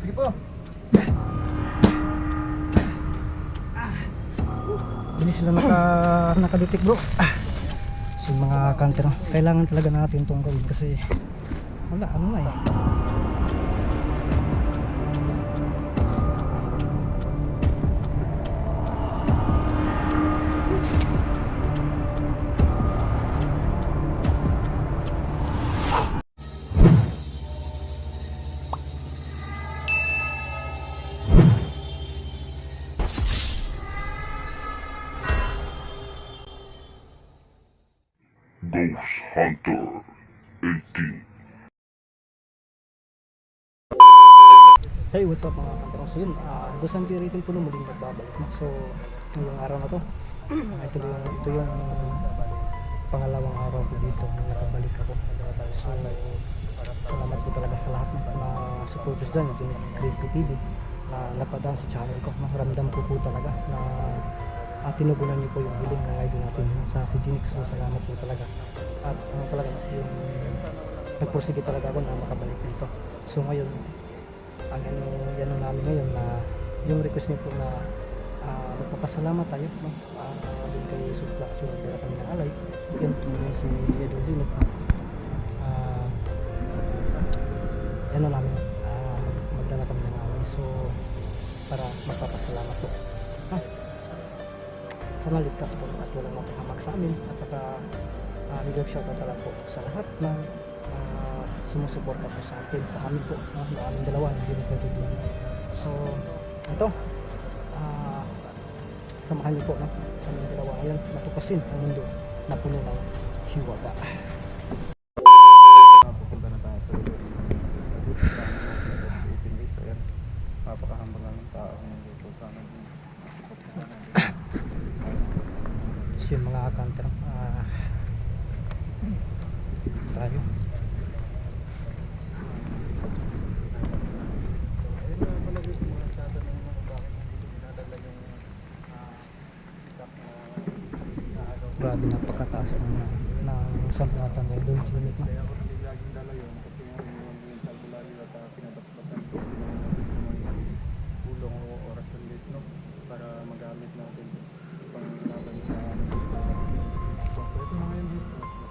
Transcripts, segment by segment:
Sige po. Bilis sila naka, nakadetect bro. Ah. So yung mga counter, kailangan talaga natin itong gawin kasi wala, ano na eh. Ghost Hunter 18. Hey, what's up mga kantarong? So yun, uh, Gusan Piritin po nung muling nagbabalik. No? So, ngayong araw na to, ah, ito yung, ito yung pangalawang araw ko dito na nakabalik ako. So, salamat po talaga sa lahat ng na supporters dyan, dyan Creed TV na napadaan sa channel ko. Maramdam ko po talaga na uh, tinugunan niyo po yung hiling ng idol natin sa si Jinx. So, salamat po talaga. At ano talaga, yung nagpursige talaga ako na makabalik dito. So, ngayon, ang ano yan ang namin ngayon na yung request niyo po na uh, magpapasalamat tayo no? uh, din kay Supla so kaya kami ng alay yun tumulong si Edo Zinit uh, ang namin uh, magdala kami ng alay so para magpapasalamat po? Sana ligtas po at walang mapahamak sa amin at saka uh, big up shoutout talaga po sa lahat ng uh, sumusuporta po sa atin sa amin po no? na aming dalawa ng so ito ah samahan niyo po no? aming dalawa ngayon natupasin ang mundo na puno ng hiwaga Pupunta na tayo sa ng sa 18 days. Ayan. Napakahambal lang ng tao guys. So sana dinadala yung ah, truck na naagaw. grabe napakataas ng, ng sampatan na doon sa limit uh, no? Para magamit natin pang laban sa so ito mga yun guys,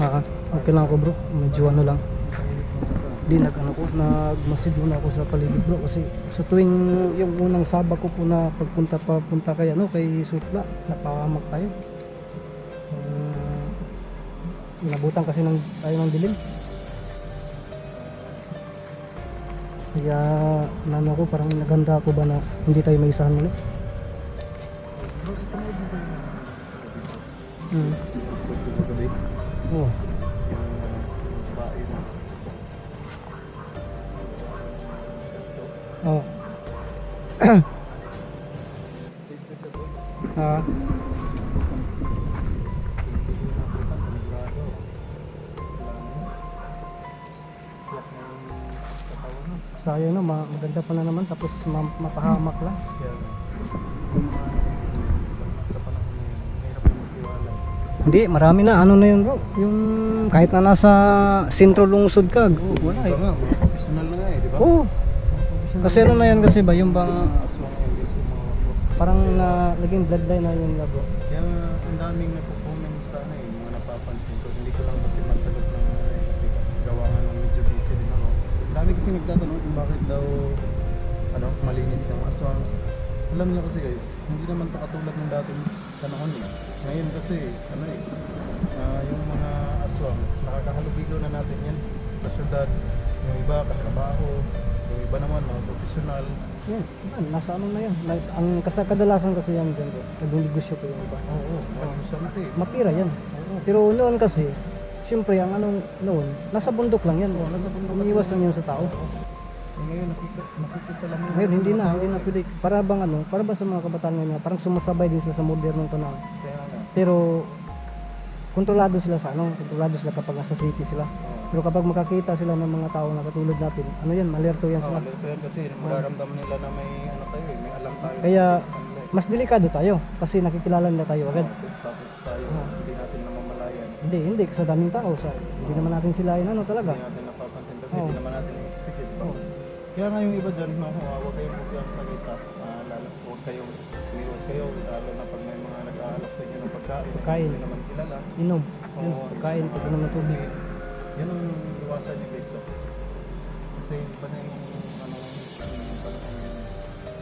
Ah, okay lang ako bro. Medyo ano lang. Di nag ano ko nagmasid muna ako sa paligid bro. Kasi sa tuwing yung unang saba ko po na pagpunta pa punta kay ano kay Sutla napahamak tayo. Um, inabutan kasi ng tayo ng dilim. Kaya nano ko parang naganda ako ba na hindi tayo may isahan ulit? Hmm. Gabi, oh. Ah, sayang no, ma- maganda pa na naman tapos ma- mapahamak lang. Hindi, marami na. Ano na yun bro? Yung kahit na nasa sentro lungsod ka, gu- wala eh. Professional na nga eh, di ba? Oo. Kasi ano na yan kasi ba, yung bang parang na, naging bloodline na yun na bro. Kaya nga, ang daming nagpo-comment sa ano eh, mga napapansin ko. Hindi ko lang kasi masagot ng ano eh, kasi gawa nga nung medyo busy din ako. Ang dami kasi nagtatanong kung bakit daw ano, malinis yung aswang. Alam niyo kasi guys, hindi naman to katulad ng dating panahon eh. Ngayon kasi, ano eh, ah, yung mga aswang, nakakahalubilo na natin yan sa syudad. Yung iba, katrabaho. Yung iba naman, mga profesional. Yan, yan, nasa ano na yan. Like, ang kasi kadalasan kasi yan dyan bro. Naging negosyo ko yung iba. Oo, oo, oh, oh, Mapira yan. Oo. Pero noon kasi, siyempre ang anong noon, nasa bundok lang yan. Oo, nasa bundok kasi Umiiwas lang yan sa tao. Eh, ngayon, nakikisalamin Ngayon, hindi na, hindi na pwede. Para bang ano, para ba sa mga kabataan ngayon, nga, parang sumasabay din sila sa modernong panahon. Pero, kontrolado sila sa ano, kontrolado sila kapag nasa city sila. Pero kapag makakita sila ng mga tao na katulad natin, ano yan, malerto yan sila. alerto yan kasi mararamdaman nila na may ano tayo eh, may alam tayo Kaya- eh. Mas delikado tayo kasi nakikilala nila tayo agad. Tapos tayo, hindi natin namamalayan. Hindi, hindi, sa daming tao, sa, hindi naman natin sila yun, ano talaga. Hindi natin napapansin kasi Oo. hindi naman natin expect it. Kaya nga yung iba dyan, no, uh, huwag kayong bugyan sa isa. Uh, lalo, huwag kayong umiwas kayo, lalo na pag may mga nag-aalok sa inyo ng pagkain. Pagkain. Hindi naman kilala. Inom, Oo, pagkain, sa pag naman tubig. Yan ang iwasan nyo guys. oh. Kasi iba na yung ano.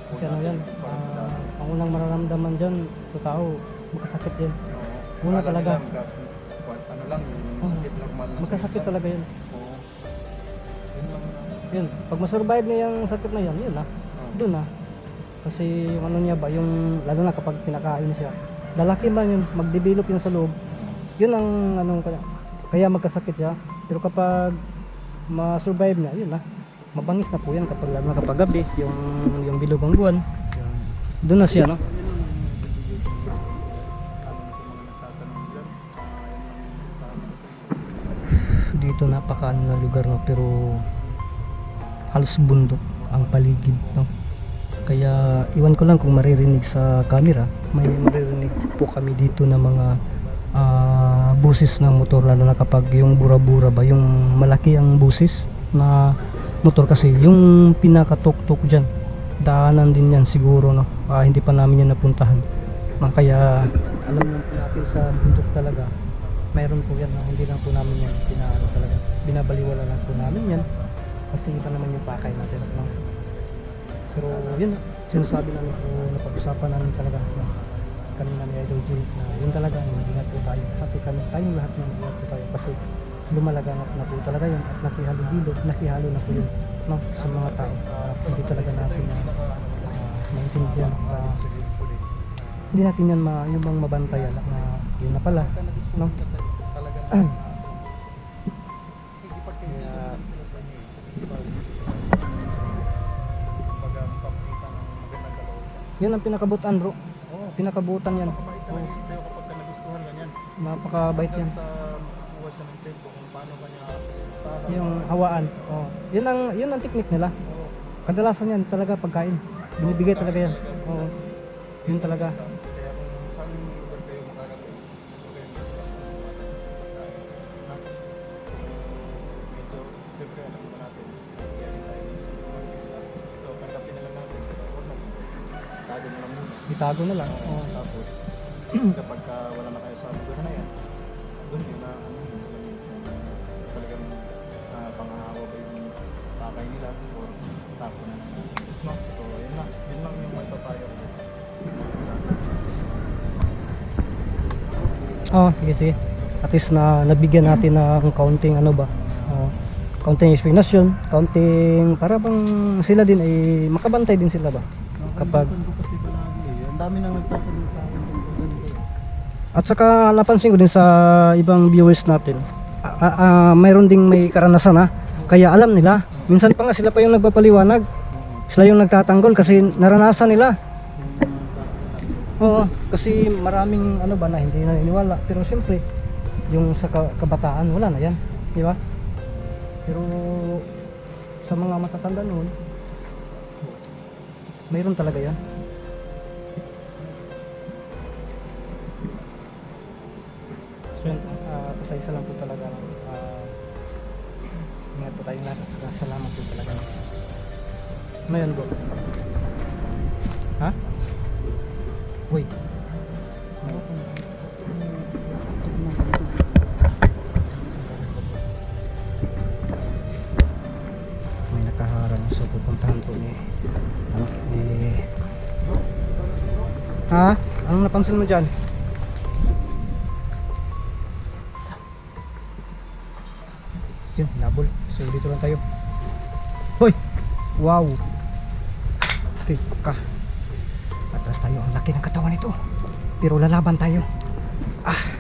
Kasi ano yan, ah, ang unang mararamdaman dyan sa tao, magkasakit yan. Oo. una talaga. kwan- ano lang, yung sakit normal na Magkasakit lang. talaga yan. Yun. Yun, pag masurvive niya yung sakit na yan, yun na, Oo. doon na. Kasi yung ano niya ba, yung lalo na kapag pinakain siya, lalaki man yun, mag-develop yun sa loob, yun ang anong kaya, kaya magkasakit siya. Pero kapag ma-survive niya, yun na. Mabangis na po yan kapag lalo na kapag gabi, yung yung bilog ang buwan. Doon na siya, no? Dito napakaano na lugar, no? Pero halos bundok ang paligid, no? Kaya iwan ko lang kung maririnig sa camera, may maririnig po kami dito na mga ah, busis ng motor lalo na kapag yung bura-bura ba, yung malaki ang busis na motor. Kasi yung pinakatok-tok dyan daanan din yan siguro no? Ah, hindi pa namin yan napuntahan. Ah, kaya alam naman natin sa bundok talaga mayroon po yan no? hindi lang po namin yan pinaano talaga. Binabaliwala lang po namin yan kasi iba naman yung pakay natin no? pero yun sinasabi namin po napag-usapan namin talaga no? kanina ni Idol J na yun talaga mag-ingat po tayo pati kami tayong lahat ng ingat po tayo kasi lumalaga na, na po talaga yun at nakihalo-hilo nakihalo na po yun no? sa mga tao Ah, hindi talaga natin na maintindihan ah, hindi natin yan ma, yung bang mabantayan na yun na pala no? yun ang pinakabutan bro. Oo. pinakabutan yan. Mabait talaga yun sa'yo kapag ka nagustuhan ka niyan. napakabait yan. sa makuha siya ng tempo kung paano kanya para yung hawaan. Oh. yun ang yun ang technique nila. Kadalasan yan talaga pagkain. Binibigay talaga yan. Oo. Yun talaga. Kaya kung saan itago na lang Oo, oh. tapos, kapag ka wala na kayo sa lugar na yan, doon yun na, ano yun, alam yun, kung talagang uh, pangahawa ba yung pakay nila or tapo na lang. Yes, no? So, yun lang. Yun lang yung may papayo. guys. oh sige sige at least na nabigyan natin ng kaunting ano ba oh, kaunting explanation kaunting para bang sila din ay makabantay din sila ba kapag dami nang nagtatanong sa akin ganito. At saka napansin ko din sa ibang viewers natin, ah, ah, mayroon ding may karanasan na, kaya alam nila. Minsan pa nga sila pa yung nagpapaliwanag. Sila yung nagtatanggol kasi naranasan nila. Oo, kasi maraming ano ba na hindi naniniwala. Pero siyempre, yung sa ka- kabataan, wala na yan. Di ba? Pero sa mga matatanda noon, mayroon talaga yan. Uh, isa lang po talaga. Uh, ingat po tayo lahat at salamat po talaga. Yan bro? Ha? Uy. May nakaharang so pupuntahan po ni ano, ni Ha? Anong napansin mo dyan? Wow! Tika. Atras tayo. Ang laki ng katawan nito. Pero lalaban tayo. Ah!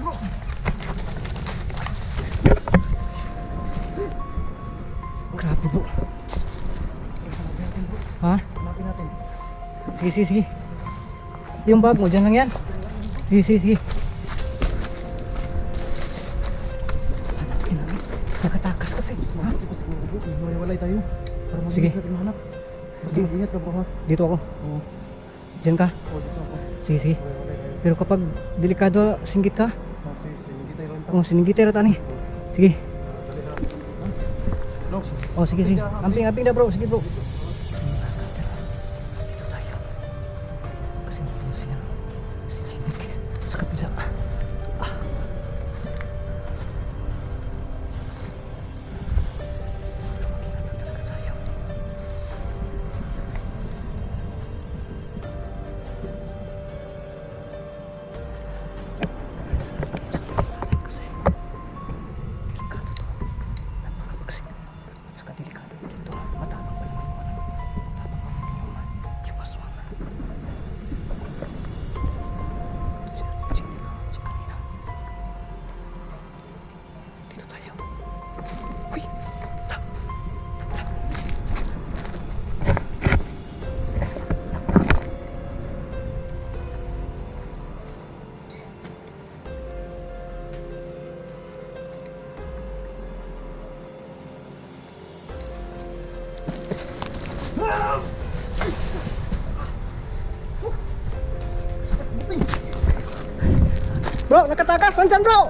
Bro. Grabe bro. Ha? Hanapin natin. Sige, sige, sige. Yung bag mo, dyan lang yan. Sige, sige, sige. Hanapin namin. Nakatakas kasi. Ha? Ito pa siguro bro. Tayo. Para natin mahanap. Basta mag-ingat ka bro ha. Dito ako. Oo. Dyan ka. Oo, dito ako. Sige, sige. Pero kapag delikado, singgit ka. Oh, tayo tani. Sige. Oh, sige, sige. Amping, amping na bro. Sige bro. Nakatakas! Nandyan bro!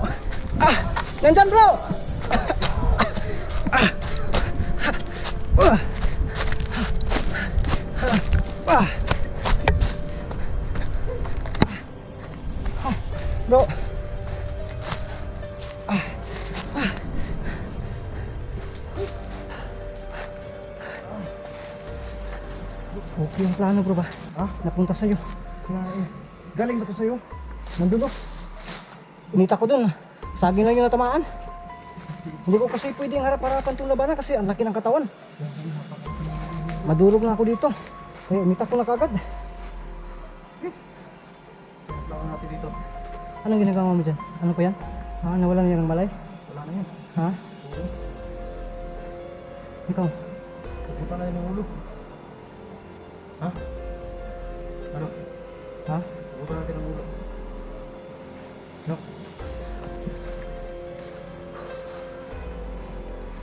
Ah! Nandyan bro! Ah! Ah! Ah! Bro! Ah! Ah! Okay yung plano bro ba? Ha? Napunta sa'yo. Galing ba to sa'yo? Nandun oh. Inita ko dun. Saging lang yung natamaan. Hindi ko kasi pwedeng harap-harapan itong labanan kasi ang laki ng katawan. Madurog na ako dito. Kaya umita ko na kagad. Sinaglawan natin dito. Anong ginagawa mo dyan? Ano pa yan? Ha? Nawala na yan ng malay? Wala na yan. Ha? Oo. Ikaw? Pupunta na yun ng ulo. Ha? Ano? Ha?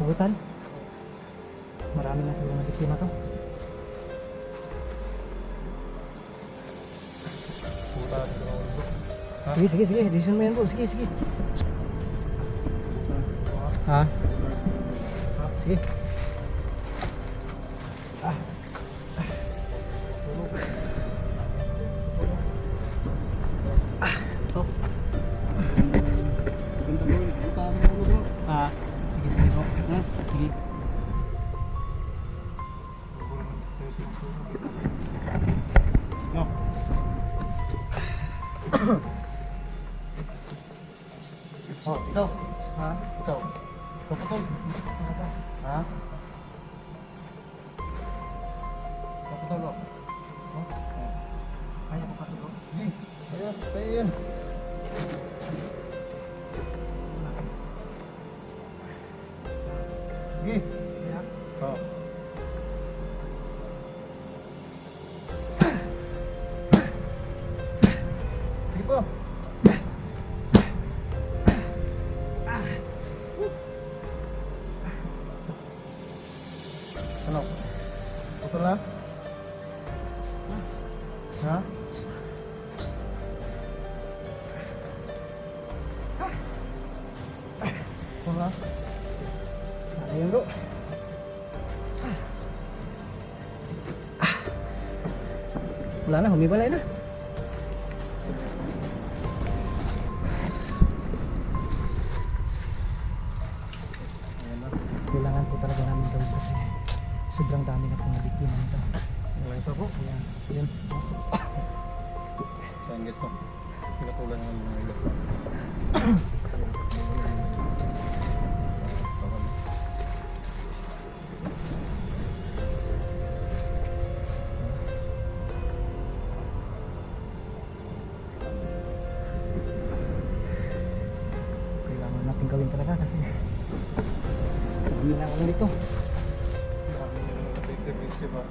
Hugutan? Marami na siguro na biktima to. Sige, sige, sige. Decision mo yan bro. Sige, sige. Ha? Sige. Oh, ikaw. Ha? Ikaw. Ikaw putol. Ha? Ikaw putol, oh. Oh? Kaya ko patulo. Sige. Kaya, kaya yan. Ha? Putol na? Ano yan bro? Wala na, humibalay na. Na ulit dito. Dami nyo naman napipirwisyo ba?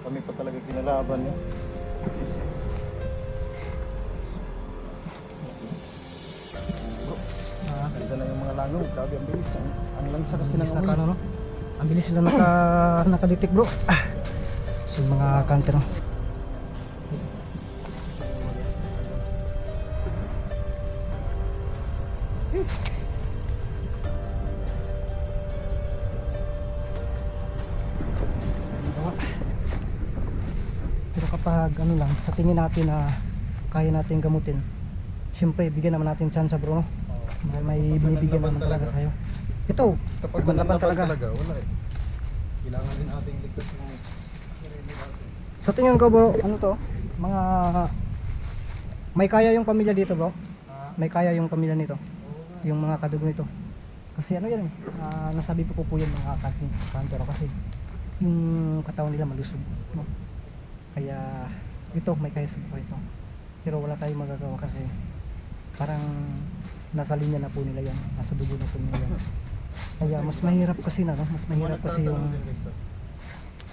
Kami pa talaga kinalaban niya. Ah, Nandiyan na yung mga langaw. Grabe ang bilis. Ang, ang lansa kasi ng na amoy. ano, no? Ang bilis sila naka, nakalitik bro. Ah. So yung mga counter no. Pero kapag ano lang, sa tingin natin na kaya natin gamutin, siyempre bigyan naman natin chance bro no? May, may binibigyan naman talaga tayo. Ito, Kapag laban talaga. talaga. wala eh. Kailangan din ating ligtas natin. Sa tingin ko bro, ano to? Mga may kaya yung pamilya dito bro. May kaya yung pamilya nito. Yung mga kadugo nito. Kasi ano yan eh, ah, nasabi po po yun mga kantero kasi yung katawan nila malusog. No? Kaya ito may kaya sa buhay ito. Pero wala tayong magagawa kasi parang nasa linya na po nila yan, nasa dugo na po nila yan. Kaya mas mahirap kasi na, no? mas mahirap kasi yung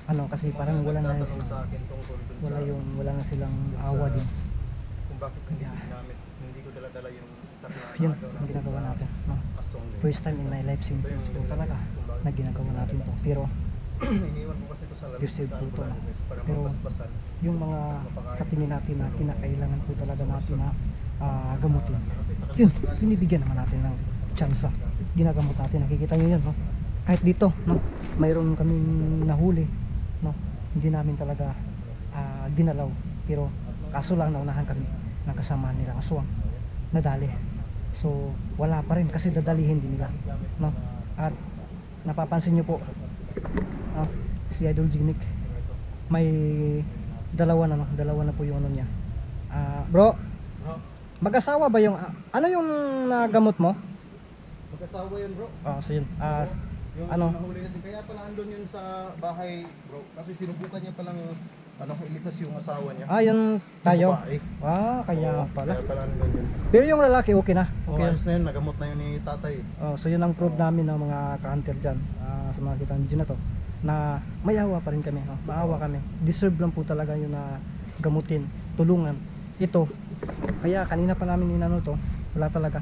ano kasi parang wala na tungkol dun wala yung wala na silang Yung awa din. kung bakit hindi ginamit. Hindi ko dala-dala yung Yun ang ginagawa natin. No? First time in my life sentence yung po talaga na ginagawa natin to. Pero Iniwan ko kasi ito sa Deserve sa po ito, para Pero- mapaspasan. yung mga sa tingin natin na kinakailangan po talaga natin na ah, gamutin. Yun, binibigyan naman natin ng tsansa. Ginagamot natin. Nakikita nyo yan, no? Kahit dito, no? Mayroon kaming nahuli, no? Hindi namin talaga ah, dinalaw. Pero kaso lang naunahan kami ng kasama nilang aswang. Nadali. So, wala pa rin kasi dadalihin din nila. No? At napapansin nyo po, ah, si Idol Ginic, may dalawa na, no? dalawa na po yung ano niya. Ah, bro, Bro, mag-asawa ba yung, ah, ano yung nagamot mo? Mag-asawa yun bro. Oh, so yun. Ah, Yung Ano? nahuli natin. Kaya pala andun yun sa bahay bro. Kasi sinubukan niya palang ano, ilitas yung asawa niya. ah, yun tayo. Yung babae. Ah, kaya Oo, pala. Kaya pala andun yun. Pero yung lalaki okay na. Oh, Okay. ayos na yun. Nagamot na yun ni tatay. Oh, so yun ang proof namin ng mga ka-hunter dyan ah, sa mga kitang video na to na may awa pa rin kami. No? Maawa kami. Deserve lang po talaga yun na gamutin, tulungan. Ito, kaya kanina pa namin inano to, wala talaga.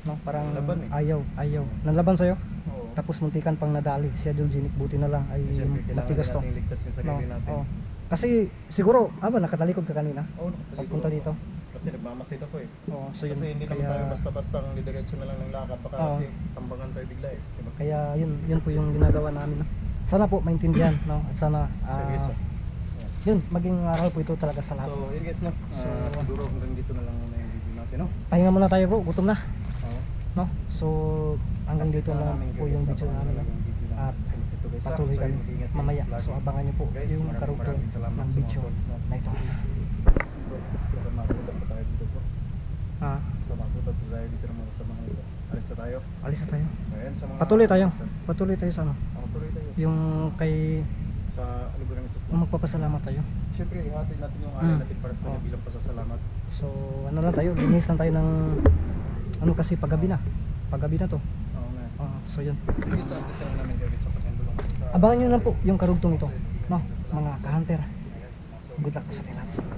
No, parang Laban eh. ayaw, ayaw. Nanlaban sa'yo? Oo. Tapos muntikan pang nadali. Si Adol Ginic, buti na lang ay Siyempre, kailangan matigas to. natin ligtas yung sarili No, natin. oo. Kasi siguro, ah ba, nakatalikod ka kanina? Oo, nakatalikod Pagpunta ako. dito. Kasi nagmamasid ako eh. Oo, so yun. Kasi hindi naman tayo basta-basta ang didiretso na lang ng lakad. Baka Oo. kasi tambangan tayo bigla eh. Diba? kaya yun, yun po yung ginagawa namin. no? Sana po maintindihan, no? At sana, ah, Serious ah. yun, maging aral po ito talaga sa lahat. So, yun guys no. Ah, So, siguro hanggang dito na lang muna yung video natin no. Pahinga muna tayo bro, gutom na. Oo. No? So, hanggang dito na lang po yung video namin. No? At Patuloy kami mamaya. So, abangan nyo po yung karugtong ng video na ito. Ah, pa tayo dito ng mga kasamahan dito. Alis na tayo. alis na tayo. Ayan sa mga... Patuloy tayo. Patuloy tayo sa ano. oh, tuloy tayo. Yung kay, Sa lugar ng yung magpapasalamat tayo. Siyempre, ihatid natin yung Mm. alay natin para sa kanya bilang pasasalamat. So, ano lang tayo, linis lang tayo ng, ano kasi paggabi na. Paggabi na to. Oo nga. Ah, so yun. Sige, sa update na lang namin guys sa pagkandulong sa... Abangan nyo lang po yung karugtong ito. No, mga ka-hunter. Good luck po sa atin lahat.